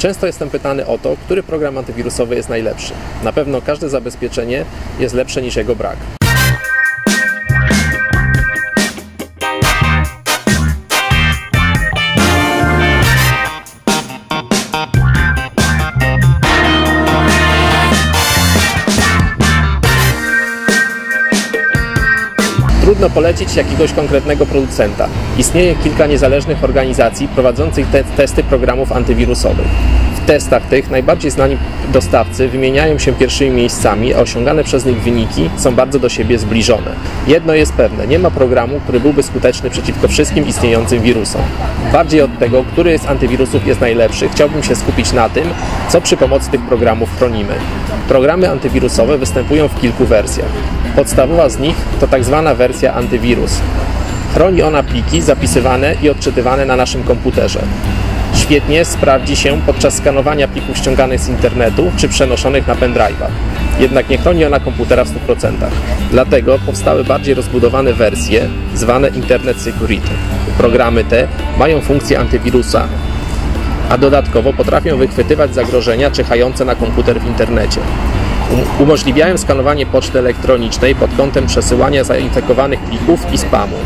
Często jestem pytany o to, który program antywirusowy jest najlepszy. Na pewno każde zabezpieczenie jest lepsze niż jego brak. Trudno polecić jakiegoś konkretnego producenta. Istnieje kilka niezależnych organizacji prowadzących te testy programów antywirusowych. W testach tych najbardziej znani dostawcy wymieniają się pierwszymi miejscami, a osiągane przez nich wyniki są bardzo do siebie zbliżone. Jedno jest pewne, nie ma programu, który byłby skuteczny przeciwko wszystkim istniejącym wirusom. Bardziej od tego, który z antywirusów jest najlepszy, chciałbym się skupić na tym, co przy pomocy tych programów chronimy. Programy antywirusowe występują w kilku wersjach. Podstawowa z nich to tak zwana wersja antywirus. Chroni ona pliki zapisywane i odczytywane na naszym komputerze. Świetnie sprawdzi się podczas skanowania plików ściąganych z internetu czy przenoszonych na pendrive'ach. Jednak nie chroni ona komputera w 100%. Dlatego powstały bardziej rozbudowane wersje zwane Internet Security. Programy te mają funkcję antywirusa, a dodatkowo potrafią wychwytywać zagrożenia czyhające na komputer w internecie. Um- umożliwiają skanowanie poczty elektronicznej pod kątem przesyłania zainfekowanych plików i spamu.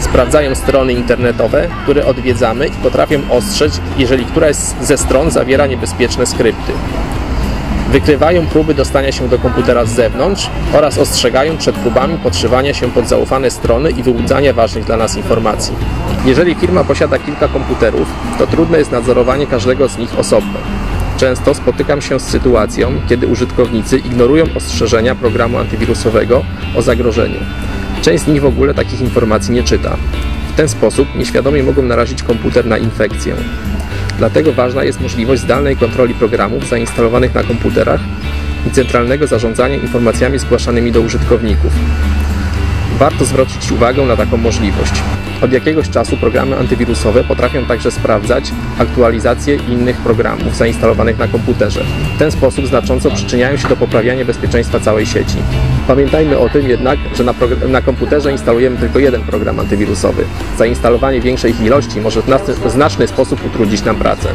Sprawdzają strony internetowe, które odwiedzamy i potrafią ostrzec, jeżeli któraś ze stron zawiera niebezpieczne skrypty. Wykrywają próby dostania się do komputera z zewnątrz oraz ostrzegają przed próbami podszywania się pod zaufane strony i wyłudzania ważnych dla nas informacji. Jeżeli firma posiada kilka komputerów, to trudne jest nadzorowanie każdego z nich osobno. Często spotykam się z sytuacją, kiedy użytkownicy ignorują ostrzeżenia programu antywirusowego o zagrożeniu. Część z nich w ogóle takich informacji nie czyta. W ten sposób nieświadomie mogą narazić komputer na infekcję. Dlatego ważna jest możliwość zdalnej kontroli programów zainstalowanych na komputerach i centralnego zarządzania informacjami zgłaszanymi do użytkowników. Warto zwrócić uwagę na taką możliwość. Od jakiegoś czasu programy antywirusowe potrafią także sprawdzać aktualizacje innych programów zainstalowanych na komputerze. W ten sposób znacząco przyczyniają się do poprawiania bezpieczeństwa całej sieci. Pamiętajmy o tym jednak, że na, na komputerze instalujemy tylko jeden program antywirusowy. Zainstalowanie większej ilości może w znaczny sposób utrudnić nam pracę.